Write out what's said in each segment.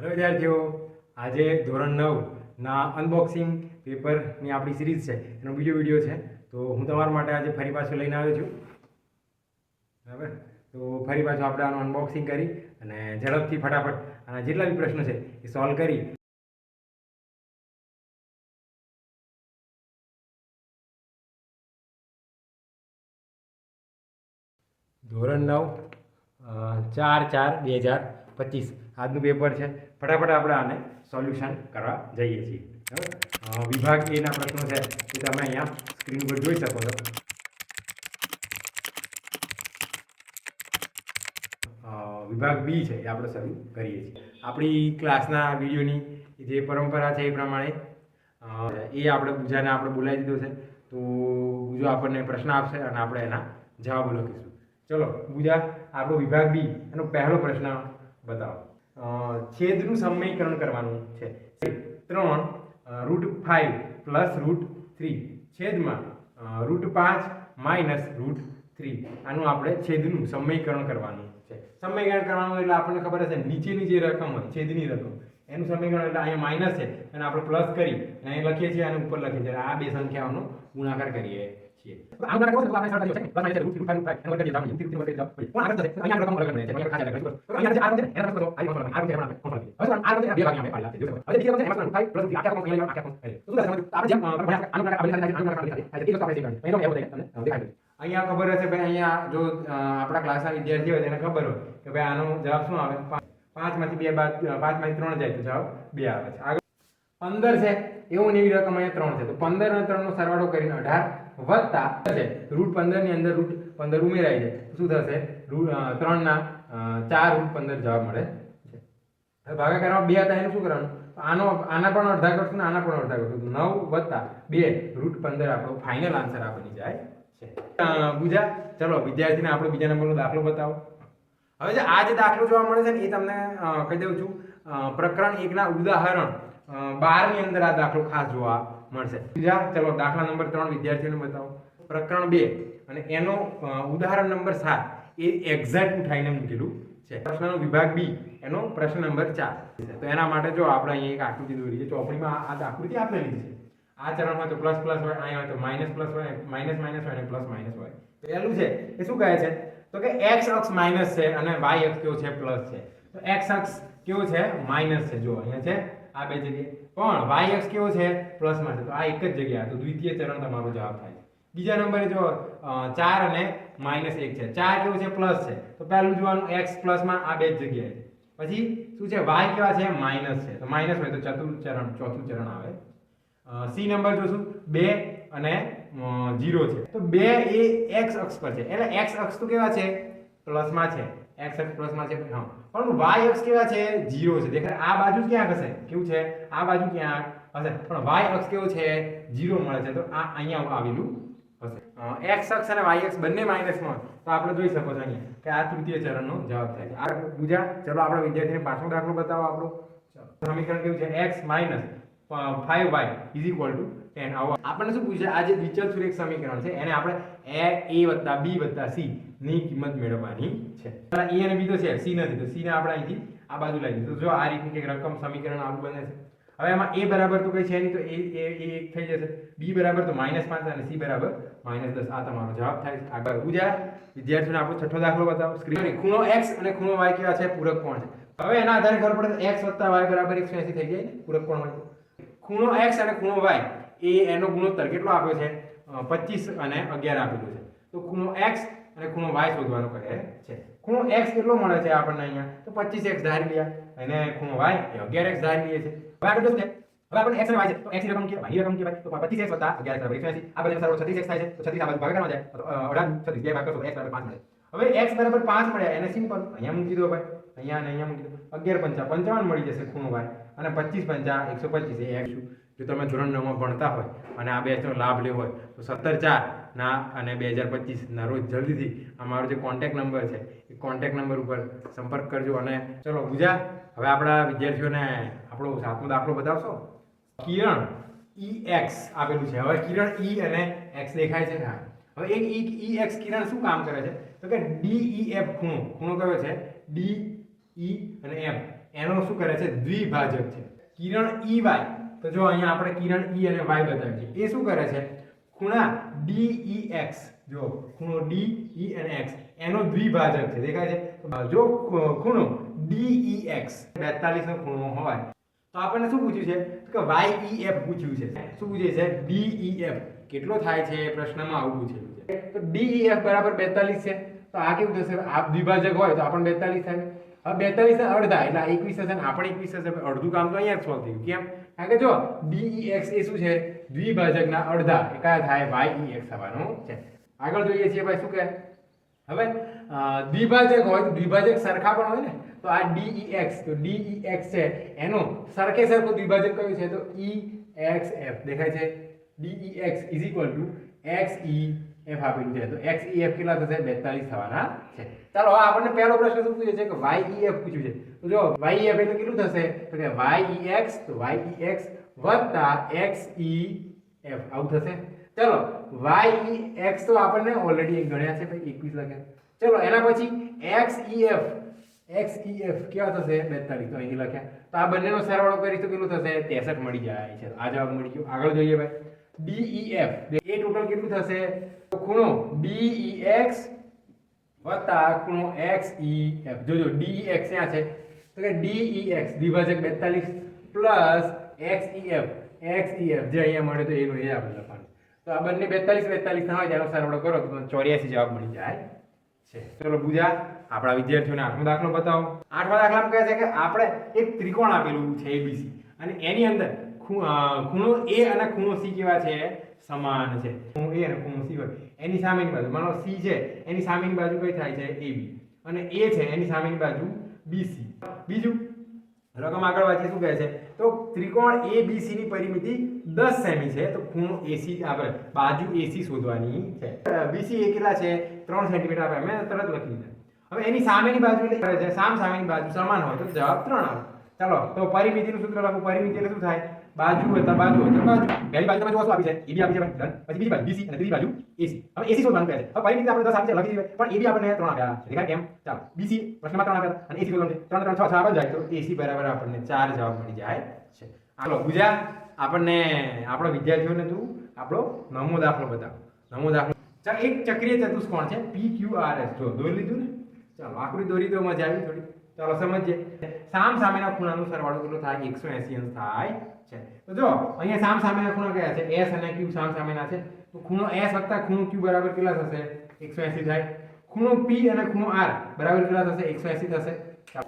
Hello વિદ્યાર્થીઓ, આજે ધોરણ નવના અનબોક્સિંગ પેપરની આપણી સિરીઝ છે, એનો બીજો વીડિયો છે. તો હું તમારા માટે આજે ફરી પાછું લઈને આવ્યો છું. બરાબર? તો ફરી પાછું આપણે આનું અનબોક્સિંગ કરી અને ઝડપથી ફટાફટ આના જેટલા બી પ્રશ્નો છે એ સોલ્વ કરી. ધોરણ નવ ચાર ચાર બે હજાર પચીસ. આજનું પેપર છે. ફટાફટ આપણે આને સોલ્યુશન કરવા જઈએ છીએ. બરાબર? વિભાગ એના પ્રશ્નો છે એ તમે અહીંયા સ્ક્રીન પર જોઈ શકો છો. વિભાગ બી છે એ આપણે શરૂ કરીએ છીએ. આપણી ક્લાસના વિડીયોની જે પરંપરા છે એ પ્રમાણે એ આપણે બીજાને આપણે બોલાવી દીધો છે. તો બીજો આપણને પ્રશ્ન આપશે અને આપણે એના જવાબો લખીશું ચલો પૂજા આપણો વિભાગ બી એનો પહેલો પ્રશ્ન બતાવો. છેદનું સમયકરણ કરવાનું છે. ત્રણ root five plus root three છેદમાં રૂટ પાંચ માઇનસ રૂટ થ્રી આનું આપણે છેદનું સમયકરણ કરવાનું છે. સમયકરણ કરવાનું એટલે આપણને ખબર હશે, નીચેની જે રકમ હોય, છેદની રકમ, એનું સમીકરણ એટલે અહીંયા માઇનસ છે. અને આપણે પ્લસ કરી, અને અહીં લખીએ છીએ અને ઉપર લખીએ છીએ. આ બે સંખ્યાઓનો ગુણાકાર કરીએ. અહીંયા ખબર હશે ભાઈ અહીંયા જો આપણા ક્લાસના વિદ્યાર્થીઓ હોય તેને ખબર હોય કે ભાઈ આનો જવાબ શું આવે પાંચ પાંચમાંથી બે બાદ પાંચમાંથી ત્રણ જાય તો જવાબ બે આવે છે આગળ પંદર છે એવું ને એવી રકમ અહીંયા ત્રણ છે. તો પંદર અને ત્રણ નો સરવાળો કરીને અઢાર વત્તા છે રૂટ પંદરની અંદર રૂટ પંદર ઉમેરાય છે. શું થશે? રૂટ ત્રણ ના ચાર રૂટ પંદર જવાબ મળે છે. ભાગાકારમાં બે હતા, એનું શું કરવાનું? આનો, આના પણ અડધા કરશું ને આના પણ અડધા કરશું. નવ વત્તા બે રૂટ પંદર આપણો ફાઇનલ આન્સર આ જાય છે. બુજા ચલો, વિદ્યાર્થીને આપણો બીજા નંબરનો દાખલો બતાવો. હવે જે આ જે દાખલો જોવા મળે છે ને, એ તમને કહી દઉં છું. પ્રકરણ એકના ઉદાહરણ. બારની અંદર આ દાખલો ખાસ જોવા મળશે. બીજા, ચલો, દાખલા નંબર ત્રણ વિદ્યાર્થીઓને બતાવો. પ્રકરણ બે, અને એનો ઉદાહરણ નંબર સાત, એ એક્ઝેક્ટ ઉઠાઈને મૂકેલું છે. પ્રશ્નનો વિભાગ બી, એનો પ્રશ્ન નંબર ચાર. તો એના માટે જો આપણે અહીંયા એક આકૃતિ દોરીએ ચોપડીમાં આ આકૃતિ આપેલી છે. આ ચરણમાં તો પ્લસ પ્લસ હોય, અહીંયા હોય તો માઇનસ પ્લસ હોય માઇનસ માઇનસ હોય, અને પ્લસ માઇનસ હોય. પહેલું છે, એ શું કહે છે? તો કે એક્સ અક્ષ માઇનસ છે, અને વાય અક્ષ કેવો છે? પ્લસ છે. તો એક્સ અક્ષ કેવો છે? માઇનસ છે. જો અહીંયા છે આ બે જગ્યાએ. પણ વાય એક્સ કેવો છે? પ્લસમાં છે. તો આ એક જ જગ્યા તો દ્વિતીય ચરણ તમારો જવાબ થાય છે. બીજા નંબરે જો ચાર અને માઇનસ એક છે. ચાર કેવું છે? પ્લસ છે. તો પહેલું જોવાનું એક્સ પ્લસમાં આ બે જ જગ્યાએ. પછી શું છે? વાય કેવા છે? માઇનસ છે. તો માઇનસ હોય તો ચતુર્થ ચરણ, ચોથું ચરણ આવે. સી નંબર જોશું. બે અને જીરો છે. તો બે એ એક્સ અક્ષ પર છે. એટલે એક્સ અક્ષ તો કેવા છે? પ્લસમાં છે. એક્સ અક્ષ પ્લસમાં છે. હા. પણ વાય એક્સ કેવા છે? જીરો છે. દેખાય. આ બાજુ ક્યાં હશે? કેવું છે? આ બાજુ ક્યાં હશે? પણ વાય અક્ષ કેવો છે? જીરો મળે છે. તો આ અહીંયા આવેલું હશે. એક્સ અક્ષ અને વાય અક્ષ બંને માઇનસમાં. તો આપણે જોઈ શકો છો અહીંયા કે આ તૃતીય ચરણનો જવાબ થાય છે. આ બીજા ચલો આપણા વિદ્યાર્થીને પાછો દાખલો બતાવો આપણો. સમીકરણ કેવું છે? X minus five Y is equal to ten આવો આપણને શું પૂછે? આ જે દ્વિચલ સુરેખ સમીકરણ છે. એને આપણે એ એ વત્તા બી વત્તા સી ની કિંમત મેળવવાની છે. એ અને બી તો છે. સી નથી. તો સી ને આપણે અહીંથી આ બાજુ લઈ દીધું જો આ રીતની કંઈક રકમ સમીકરણ આવું બને છે. હવે એમાં એ બરાબર તો કઈ છે નહીં, તો એ એ એક થઈ જશે. બી બરાબર તો માઇનસ પાંચ અને સી બરાબર માઇનસ દસ. આ તમારો જવાબ થાય આગળ ઉજા વિદ્યાર્થીઓને આપણો છઠ્ઠો દાખલો બતાવો. સ્ક્રીન ખૂણો એક્સ અને ખૂણો વાય કેવા છે? પૂરક કોણ છે? હવે એના આધારે ખબર પડે એક્સ વત્તા વાય બરાબર એકસો એસી થઈ જાય ને? પૂરક કોણ હોય? ખૂણો એક્સ અને ખૂણો વાય એ એનો ગુણોત્તર કેટલો આપ્યો છે? પચીસ અને અગિયાર આપેલો છે. તો ખૂણો એક્સ અને ખૂણો વાય શોધવાનો કહે છે. ખૂણો એક્સ કેટલો મળે છે આપણને અહીંયા? તો પચીસ એક્સ ધારી લીયા. અને ખૂણો વાય એ અગિયાર એક્સ ધારી લઈએ છે. હવે આગળ છે હવે આપણે એક્સ y છે. તો એક્સ રકમ કે રકમ કે તો 25x વત્તા 11x બરાબર 180 આ બધા સરવાળો 36x થાય છે. તો 36 આ બાજુ ભાગાકારમાં જાય. તો અઢાર, છત્રીસ. બે ભાગ કરશો x બરાબર પાંચ મળે. હવે એક્સ બરાબર પાંચ મળ્યા. એને સિમ્પલ અહીંયા મૂકી દો ભાઈ. અહીંયા અને અહીંયા મૂકી દો 11 પંચા 55 મળી જશે ખૂણો વાય અને 25 પંચા 125 એ x જો તમે ધોરણ નવમાં ભણતા હોય અને આ બેચનો લાભ લેવો હોય, તો 17 4 ના અને 2025 ના રોજ જલ્દીથી અમારો જે કોન્ટેક નંબર છે, એ કોન્ટેક નંબર ઉપર સંપર્ક કરજો અને ચલો ગુજા હવે આપણા વિદ્યાર્થીઓને આપણો સાતમો દાખલો બતાવશો? કિરણ ઈ એક્સ આપેલું છે. હવે કિરણ ઈ અને એક્સ દેખાય છે હા હવે એક ઈ ઈ એક્સ કિરણ શું કામ કરે છે? તો કે ડી ઈ એફ ખૂણો. ખૂણો કયો છે? ડી ઈ અને એફ એનો શું કરે છે? દ્વિભાજક છે. કિરણ ઈ વાય તો જો અહીંયા આપણે કિરણ ઈ અને વાય બતાવ્યું છે એ શું કરે છે? ખૂણા ડી ઈ એક્સ જો, ખૂણો ડી ઈ અને એક્સ એનો દ્વિભાજક છે. દેખાય છે? જો ખૂણો ડી ઈ એક્સ બેતાલીસ નો ખૂણો હોય. તો આપણને શું પૂછ્યું છે? કે વાય ઈ એફ પૂછ્યું છે. શું પૂછે છે? ડી ઈ એફ કેટલો થાય છે? પ્રશ્નમાં આવું પૂછેલું છે. તો ડી ઈ બરાબર બેતાલીસ છે. તો આ કેવું થશે? આ દ્વિભાજક હોય તો આપણને બેતાલીસ થાય. હવે બેતાલીસ અડધા એટલે એકવીસ હશે ને આપણે એકવીસ હશે અડધું કામ તો અહીંયા જ સોલ્વ થયું. કેમ? કારણ કે જો ડી એક્સ એ શું છે? દ્વિભાજકના અડધા. એ કયા થાય? વાય ઈ એક્સ થવાનું છે. આગળ જોઈએ છીએ ભાઈ શું કહે? હવે દ્વિભાજક હોય તો દ્વિભાજક સરખા પણ હોય ને? તો આ DEX તો DEX છે. એનો સરખે સરખો દ્વિભાજક કયું છે? તો EXF દેખાય છે? DEX is equal to XEF આપી છે. તો XEF કેટલા થશે? 42 થવાના છે. ચાલો હવે આપણને પહેલો પ્રશ્ન શું પૂછ્યો છે કે વાય ઈ એફ પૂછ્યું છે. તો જો એફ એટલે કેટલું થશે? તો કે YEX તો YEX વત્તા એફ આવું થશે. ચલો એક્સ તો આપણને ઓલરેડી ગણ્યા છે ભાઈ 21 લખ્યા ચલો, એના પછી X E F X E F કેવા થશે? 42 તો અહીં લખ્યા. તો આ બંનેનો સરવાળો કરીશું તો કેટલું થશે? 63 મળી જાય છે. આ જવાબ મળી ગયો. આગળ જોઈએ ભાઈ. DEF એ ટોટલ કેટલું થશે? તો ખૂણો DEX વત્તા ખૂણો XEF જોજો DEX ક્યાં છે? તો કે DEX દ્વિભાજક 42 પ્લસ XEF XEF જે અહીંયા મળે તો એનું એ આપણે લખવાનું. તો આ બંને 42 42 ના હોય તેનો સરવાળો કરો તો 84 જવાબ મળી જાય. છે. ચલો પૂજા આપણા વિદ્યાર્થીઓને આઠમો દાખલો બતાવો. આઠમા દાખલામાં કહે છે કે આપણે એક ત્રિકોણ આપેલું છે એબીસી અને એની અંદર ખૂણો એ અને ખૂણો સી કેવા છે? સમાન છે. ખૂણો એ અને ખૂણો સી હોય. એની સામેની બાજુ, માનો સી છે, એની સામેની બાજુ કઈ થાય છે? એ બી. અને એ છે, એની સામેની બાજુ બીસી બીજું, રકમ આગળ વાંચી શું કહે છે? તો ત્રિકોણ ABC ની પરિમિતિ દસ સેમી છે, તો ખૂણો એસી આપણે બાજુ એસી શોધવાની છે. બીસી એ કેટલા છે? ત્રણ સેન્ટીમીટર આપણે મેં તરત લખી દીધા. હવે એની સામેની બાજુ એટલે સામ સામેની બાજુ સમાન હોય તો જવાબ ત્રણ આવે. ચાલો, તો પરિમિતિનું સૂત્ર લખો. પરિમિતિ એટલે શું થાય? બાજુ વત્તા બાજુ વત્તા બાજુ. પહેલી બાજુ તમે જોવો શું આપી છે. AB આપી છે done. પછી બીજી બાજુ બીસી અને ત્રીજી બાજુ એસી હવે એસી શોધવાનું કહે છે. હવે પરિમિતિ આપણે દસ આપી છે, લખી દીધી. પણ AB આપણને ત્રણ આપ્યા. છે દેખાય કેમ ચાલો. બીસી પ્રશ્નમાં ત્રણ આપ્યા અને એસી શોધવાનું છે. 3 3 6 6 જાય. તો એસી બરાબર આપણને ચાર જવાબ મળી જાય છે. ચાલો પૂજા. આપણને, આપણો વિદ્યાર્થીઓને તું આપણો નમો દાખલો બતાવો. નમો દાખલો. ચાલ, એક ચક્રીય ચતુષ્કોણ છે. પી ક્યુઆર એસ જો, દોરી લીધું ને? ચાલો, આકૃતિ દોરી તો મજા આવી થોડી. ચાલો સમજીએ. સામ સામેના ખૂણાનો સરવાળો કેટલો થાય? 180 અંશ થાય છે. તો જો, અહીંયા સામ સામેના ખૂણા કયા છે? S અને Q સામ સામેના છે. તો ખૂણો S વત્તા ખૂણો Q બરાબર કેટલા થશે? 180 થાય. ખૂણો P અને ખૂણો R બરાબર કેટલા થશે? 180 થશે.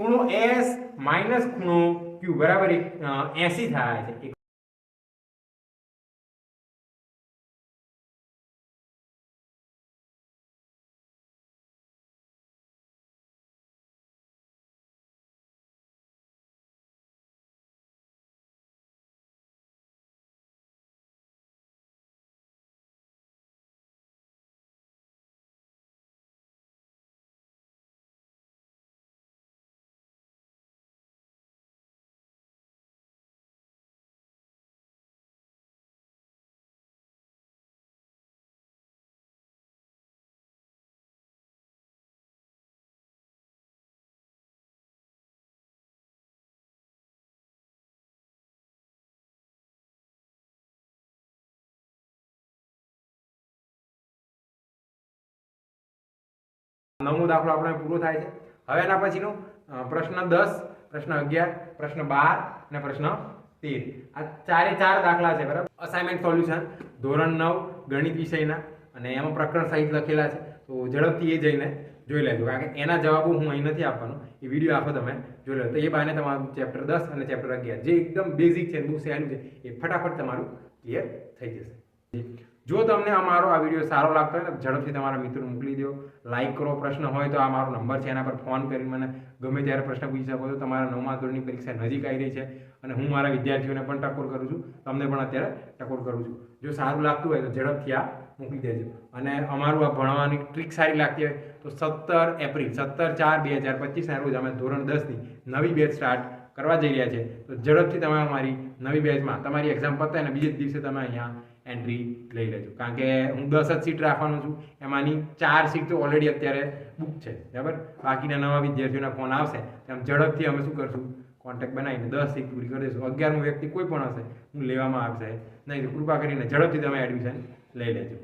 ખૂણો S માઇનસ ખૂણો Q બરાબર 80 થાય છે. નવમો દાખલો આપણે પૂરો થાય છે. હવે એના પછીનો પ્રશ્ન દસ, પ્રશ્ન અગિયાર, પ્રશ્ન બાર અને પ્રશ્ન તેર. આ ચારે ચાર દાખલા છે, બરાબર? અસાઇનમેન્ટ સોલ્યુશન ધોરણ નવ, ગણિત વિષયના, અને એમાં પ્રકરણ સહિત લખેલા છે. તો ઝડપથી એ જઈને જોઈ લેજો, કારણ કે એના જવાબો હું અહીં નથી આપવાનો. એ વીડિયો આખો તમે જોઈ લો તો એ બાને તમારું ચેપ્ટર દસ અને ચેપ્ટર અગિયાર, જે એકદમ બેઝિક છે, બહુ સહેલું છે, એ ફટાફટ તમારું ક્લિયર થઈ જશે. જો તમને અમારો આ વીડિયો સારો લાગતો હોય તો ઝડપથી તમારા મિત્રો મોકલી દો. લાઈક કરો, પ્રશ્ન હોય તો આ મારો નંબર છે, એના પર ફોન કરી મને ગમે ત્યારે પ્રશ્ન પૂછી શકો છો. તમારા નવમા ધોરણની પરીક્ષા નજીક આવી રહી છે અને હું મારા વિદ્યાર્થીઓને પણ ટકોર કરું છું. તમને પણ અત્યારે ટકોર કરું છું. જો સારું લાગતું હોય તો ઝડપથી આ મોકલી દેજો. અને અમારું આ ભણવાની ટ્રીક સારી લાગતી હોય તો સત્તર એપ્રિલ, સત્તર ચાર બે હજાર પચીસના રોજ અમે ધોરણ દસની નવી બેચ સ્ટાર્ટ કરવા જઈ રહ્યા છે. તો ઝડપથી તમે અમારી નવી બેચમાં તમારી એક્ઝામ પતે અને બીજે દિવસે તમે અહીંયા એન્ટ્રી લઈ લેજો. કારણ કે હું દસ જ સીટ રાખવાનો છું. એમાંની ચાર સીટ તો ઓલરેડી અત્યારે બુક છે. બરાબર? બાકીના નવા વિદ્યાર્થીઓના ફોન આવશે. તેમ ઝડપથી અમે શું કરશું? કોન્ટેક્ટ બનાવીને દસ સીટ પૂરી કરી દઈશું. અગિયારમું વ્યક્તિ કોઈ પણ હશે, હું લેવામાં આવશે. નહીં તો કૃપા કરીને ઝડપથી તમે એડમિશન લઈ લેજો.